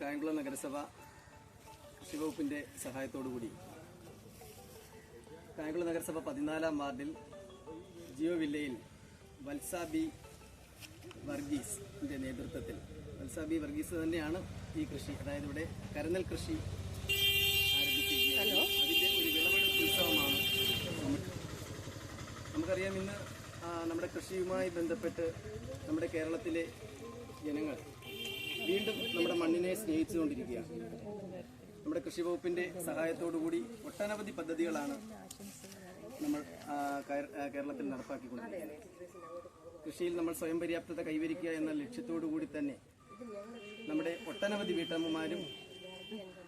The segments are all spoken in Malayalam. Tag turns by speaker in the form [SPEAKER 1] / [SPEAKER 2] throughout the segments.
[SPEAKER 1] കായംകുളം നഗരസഭ കൃഷിവകുപ്പിന്റെ സഹായത്തോടുകൂടി. കായംകുളം നഗരസഭ പതിനാലാം വാർഡിൽ ജിയോ വില്ലയിൽ വത്സാബി വർഗീസിന്റെ നേതൃത്വത്തിൽ. വത്സാബി വർഗീസ് തന്നെയാണ് ഈ കൃഷി അതായത് ഇവിടെ കരനൽ കൃഷി ഹലോ. അതിന്റെ ഒരു വിളവെടുപ്പ് ഉത്സവമാണ് നമുക്ക് നമുക്കറിയാം ഇന്ന് നമ്മുടെ കൃഷിയുമായി ബന്ധപ്പെട്ട് നമ്മുടെ കേരളത്തിലെ ജനങ്ങൾ വീണ്ടും നമ്മുടെ മണ്ണിനെ സ്നേഹിച്ചുകൊണ്ടിരിക്കുകയാണ്. നമ്മുടെ കൃഷി വകുപ്പിന്റെ സഹായത്തോടുകൂടി ഒട്ടനവധി പദ്ധതികളാണ് നമ്മൾ കേരളത്തിൽ നടപ്പാക്കിക്കൊണ്ടിരിക്കുന്നത്. കൃഷിയിൽ നമ്മൾ സ്വയം പര്യാപ്തത കൈവരിക്കുക എന്ന ലക്ഷ്യത്തോടു കൂടി തന്നെ നമ്മുടെ ഒട്ടനവധി വീട്ടമ്മമാരും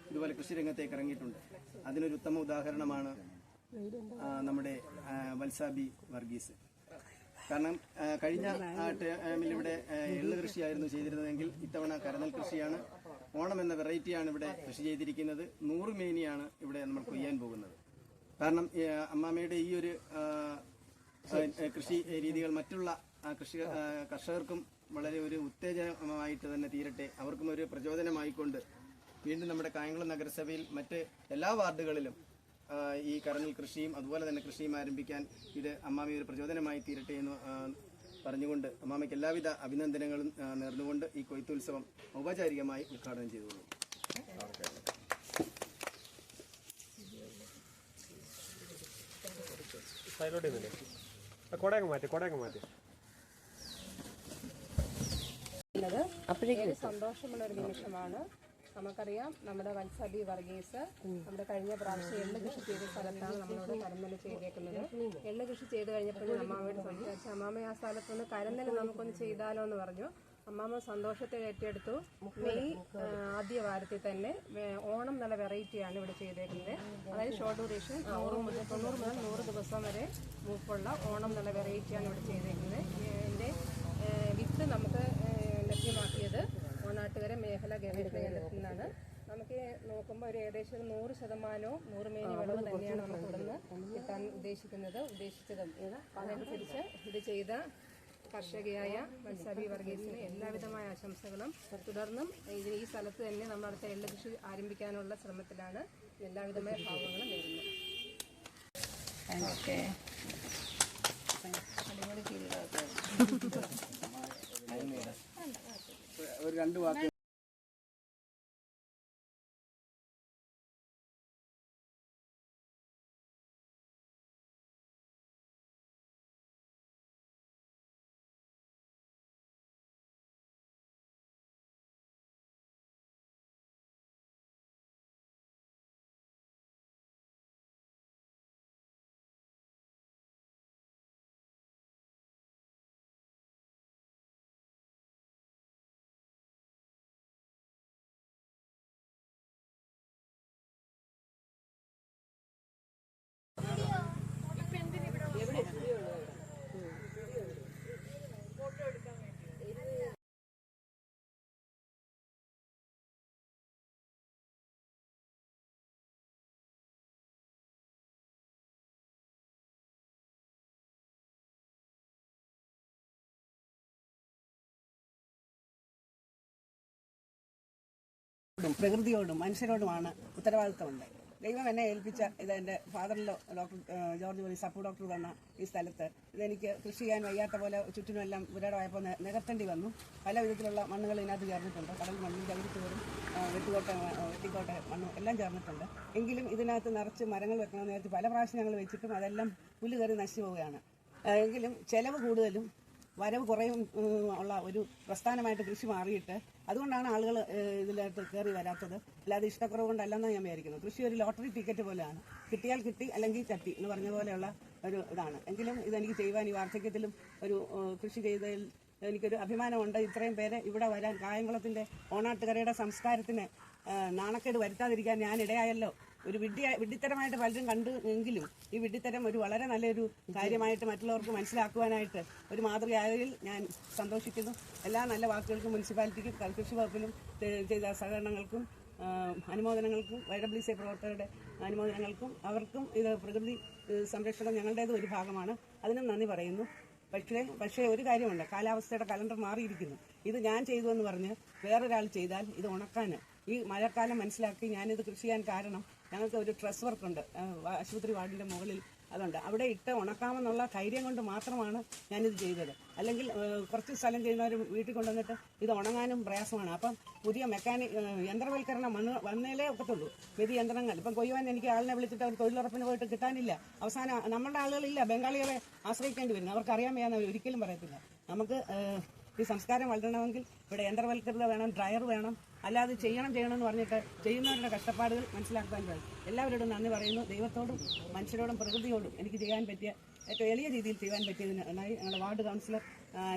[SPEAKER 1] ഇതുപോലെ കൃഷിരംഗത്തേക്ക് ഇറങ്ങിയിട്ടുണ്ട്. അതിനൊരു ഉത്തമ ഉദാഹരണമാണ് നമ്മുടെ വത്സാബി വർഗീസ്. കാരണം കഴിഞ്ഞ ടൈമിൽ ഇവിടെ എള്ള് കൃഷിയായിരുന്നു ചെയ്തിരുന്നതെങ്കിൽ ഇത്തവണ കരനൽ കൃഷിയാണ്. ഓണം എന്ന വെറൈറ്റിയാണ് ഇവിടെ കൃഷി ചെയ്തിരിക്കുന്നത്. നൂറ് മേനിയാണ് ഇവിടെ നമ്മൾ കൊയ്യാൻ പോകുന്നത്. കാരണം അമ്മാമ്മയുടെ ഈ ഒരു കൃഷി രീതികൾ മറ്റുള്ള കൃഷി കർഷകർക്കും വളരെ ഒരു ഉത്തേജനമായിട്ട് തന്നെ തീരട്ടെ. അവർക്കും ഒരു പ്രചോദനമായിക്കൊണ്ട് വീണ്ടും നമ്മുടെ കായംകുളം നഗരസഭയിൽ മറ്റ് എല്ലാ വാർഡുകളിലും ഈ കടലിൽ കൃഷിയും അതുപോലെ തന്നെ കൃഷിയും ആരംഭിക്കാൻ ഇത് അമ്മാമി ഒരു പ്രചോദനമായി തീരട്ടെ എന്ന് പറഞ്ഞുകൊണ്ട് അമ്മാമയ്ക്ക് എല്ലാവിധ അഭിനന്ദനങ്ങളും നേർന്നുകൊണ്ട് ഈ കൊയ്ത്തുത്സവം ഔപചാരികമായി ഉദ്ഘാടനം ചെയ്തുകൊള്ളു.
[SPEAKER 2] മാറ്റി മാറ്റി.
[SPEAKER 3] അപ്പോഴേക്കും. സന്തോഷമുള്ള ഒരു നിമിഷമാണ്. നമുക്കറിയാം നമ്മുടെ വത്സബി വർഗീസ് നമ്മുടെ കഴിഞ്ഞ പ്രാവശ്യം എള്ള് കൃഷി ചെയ്ത സ്ഥലത്താണ് നമ്മളോട് കരന്തൽ ചെയ്തേക്കുന്നത് എള്ള് കൃഷി ചെയ്ത് കഴിഞ്ഞപ്പോഴും അമ്മാമയോട് സംസാരിച്ചു അമ്മാമ ആ സ്ഥലത്തൊന്ന് കരന്തൽ നമുക്കൊന്ന് ചെയ്താലോ എന്ന് പറഞ്ഞു. അമ്മാമ്മ സന്തോഷത്തെ ഏറ്റെടുത്തു. മെയ് ആദ്യ വാരത്തിൽ തന്നെ ഓണം നല്ല വെറൈറ്റിയാണ് ഇവിടെ ചെയ്തേക്കുന്നത്. അതായത് ഷോർട്ട് ഡ്യൂറേഷൻ നൂറ് മുതൽ തൊണ്ണൂറ് മുതൽ നൂറ് ദിവസം വരെ മൂപ്പുള്ള ഓണം നല്ല വെറൈറ്റിയാണ് ഇവിടെ ചെയ്തേക്കുന്നത്. ഇതിന്റെ വിത്ത് നമുക്ക് ഏഹ്, ഓണാട്ടുകര മേഖല ഗവേഷണ കേന്ദ്രത്തിൽ നിന്നാണ് നമുക്ക് നോക്കുമ്പോൾ ഒരു ഏകദേശം ഒരു നൂറ് ശതമാനവും നൂറ് മേനി വിളവ് തന്നെയാണ് നമുക്ക് ഇവിടുന്ന് കിട്ടാൻ ഉദ്ദേശിക്കുന്നത്. ഉദ്ദേശിച്ചതും അതനുസരിച്ച് ഇത് ചെയ്ത കർഷകയായ മത്സബി വർഗീസിന് എല്ലാവിധമായ ആശംസകളും. തുടർന്നും ഇതിന് ഈ സ്ഥലത്ത് തന്നെ നമ്മൾ അടുത്ത എള്ള് കൃഷി ആരംഭിക്കാനുള്ള ശ്രമത്തിലാണ് എല്ലാവിധമായ ഭാവങ്ങളും നേരുന്നത്
[SPEAKER 4] ഓക്കെ.
[SPEAKER 1] ഒരു രണ്ട് വാക്ക് ോടും
[SPEAKER 5] പ്രകൃതിയോടും മനുഷ്യരോടുമാണ് ഉത്തരവാദിത്തമുണ്ട് ദൈവം എന്നെ ഏൽപ്പിച്ച ഇത് എന്റെ ഫാദറിലോ doctor George police sub doctor തന്ന ഈ സ്ഥലത്ത്. ഇതെനിക്ക് കൃഷി ചെയ്യാൻ വയ്യാത്ത പോലെ ചുറ്റിനുമെല്ലാം വിരാടമായപ്പോൾ നി- നികത്തേണ്ടി വന്നു. പല വിധത്തിലുള്ള മണ്ണുകൾ ഇതിനകത്ത് ചേർന്നിട്ടുണ്ട്. കടൽ മണ്ണും ചകിരിച്ചോറും ഏഹ്, വെട്ടിക്കോട്ട മണ്ണും എല്ലാം ചേർന്നിട്ടുണ്ട്. എങ്കിലും ഇതിനകത്ത് നിറച്ച് മരങ്ങൾ വെക്കണമെന്ന് വിചാരിച്ച് പല പ്രാവശ്യം ഞങ്ങൾ വെച്ചിട്ടും അതെല്ലാം പുല്ല് കയറി നശിച്ചു പോവുകയാണ്. എങ്കിലും ചിലവ് കൂടുതലും വരവ് കുറയും ഉള്ള ഒരു പ്രസ്ഥാനമായിട്ട് കൃഷി മാറിയിട്ട് അതുകൊണ്ടാണ് ആളുകൾ ഇതിനകത്ത് കയറി വരാത്തത്. അല്ലാതെ ഇഷ്ടക്കുറവ് കൊണ്ടല്ലെന്നാണ് ഞാൻ വിചാരിക്കുന്നത്. കൃഷി ഒരു ലോട്ടറി ടിക്കറ്റ് പോലെയാണ്. കിട്ടിയാൽ കിട്ടി അല്ലെങ്കിൽ ചട്ടി എന്ന് പറഞ്ഞ പോലെയുള്ള ഒരു ഇതാണ്. എങ്കിലും ഇതെനിക്ക് ചെയ്യുവാൻ ഈ വാർദ്ധക്യത്തിലും ഒരു കൃഷി ചെയ്തതിൽ എനിക്കൊരു അഭിമാനമുണ്ട്. ഇത്രയും പേരെ ഇവിടെ വരാൻ കായംകുളത്തിന്റെ ഓണാട്ടുകരയുടെ സംസ്കാരത്തിന് നാണക്കേട് വരുത്താതിരിക്കാൻ ഞാൻ ഇടയായല്ലോ. ഒരു വിഡ്ഢി വിഡ്ഢിത്തരമായിട്ട് പലരും കണ്ടു എങ്കിലും ഈ വിഡ്ഢിത്തരം ഒരു വളരെ നല്ലൊരു കാര്യമായിട്ട് മറ്റുള്ളവർക്ക് മനസ്സിലാക്കുവാനായിട്ട് ഒരു മാതൃകയായതിൽ ഞാൻ സന്തോഷിക്കുന്നു. എല്ലാ നല്ല വാക്കുകൾക്കും മുനിസിപ്പാലിറ്റിക്കും കൃഷി വകുപ്പിലും ചെയ്ത സഹകരണങ്ങൾക്കും അനുമോദനങ്ങൾക്കും വൈ ഡബ്ല്യു സി പ്രവർത്തകരുടെ അനുമോദനങ്ങൾക്കും അവർക്കും ഇത് പ്രകൃതി സംരക്ഷണം ഞങ്ങളുടേത് ഒരു ഭാഗമാണ്. അതിനും നന്ദി പറയുന്നു. പക്ഷേ പക്ഷേ ഒരു കാര്യമുണ്ട്. കാലാവസ്ഥയുടെ കലണ്ടർ മാറിയിരിക്കുന്നു. ഇത് ഞാൻ ചെയ്തു എന്ന് പറഞ്ഞ് വേറൊരാൾ ചെയ്താൽ ഇത് ഉണക്കാൻ ഈ മഴക്കാലം മനസ്സിലാക്കി ഞാനിത് കൃഷി ചെയ്യാൻ കാരണം ഞങ്ങൾക്ക് ഒരു ട്രസ് വർക്കുണ്ട് ആശുപത്രി വാർഡിന്റെ മുകളിൽ അതുണ്ട്. അവിടെ ഇട്ട് ഉണക്കാമെന്നുള്ള ധൈര്യം കൊണ്ട് മാത്രമാണ് ഞാനിത് ചെയ്തത്. അല്ലെങ്കിൽ കുറച്ച് സ്ഥലം ചെയ്യുന്നവർ വീട്ടിൽ കൊണ്ടുവന്നിട്ട് ഇത് ഉണങ്ങാനും പ്രയാസമാണ്. അപ്പം പുതിയ മെക്കാനിക് യന്ത്രവൽക്കരണം വന്ന് വന്നേലേ ഒക്കത്തുള്ളൂ. വലിയ യന്ത്രങ്ങൾ. ഇപ്പം കൊയ്യുവാൻ എനിക്ക് ആളിനെ വിളിച്ചിട്ട് അവർ തൊഴിലുറപ്പിന് പോയിട്ട് കിട്ടാനില്ല. അവസാനം നമ്മുടെ ആളുകളില്ല. ബംഗാളികളെ ആശ്രയിക്കേണ്ടി വരുന്നു അവർക്ക് അറിയാൻ വയ്യാന്ന് ഒരിക്കലും പറയത്തില്ല. നമുക്ക് ഈ സംസ്കാരം വളരണമെങ്കിൽ ഇവിടെ യന്ത്രവൽക്കൃത വേണം ഡ്രയർ വേണം. അല്ലാതെ ചെയ്യണം ചെയ്യണം എന്ന് പറഞ്ഞിട്ട് ചെയ്യുന്നവരുടെ കഷ്ടപ്പാടുകൾ മനസ്സിലാക്കാൻ കഴിയും. എല്ലാവരോടും നന്ദി പറയുന്നു. ദൈവത്തോടും മനുഷ്യരോടും പ്രകൃതിയോടും എനിക്ക് ചെയ്യാൻ പറ്റിയ ഏറ്റവും എളിയ രീതിയിൽ ചെയ്യാൻ പറ്റിയതിന് ഉണ്ടായി ഞങ്ങളുടെ വാർഡ് കൗൺസിലർ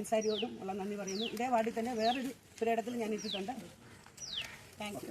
[SPEAKER 5] അൻസാരിയോടും ഉള്ള നന്ദി പറയുന്നു. ഇതേ വാർഡിൽ തന്നെ വേറൊരു പുരയിടത്തിൽ ഞാൻ ഇട്ടിട്ടുണ്ട് താങ്ക്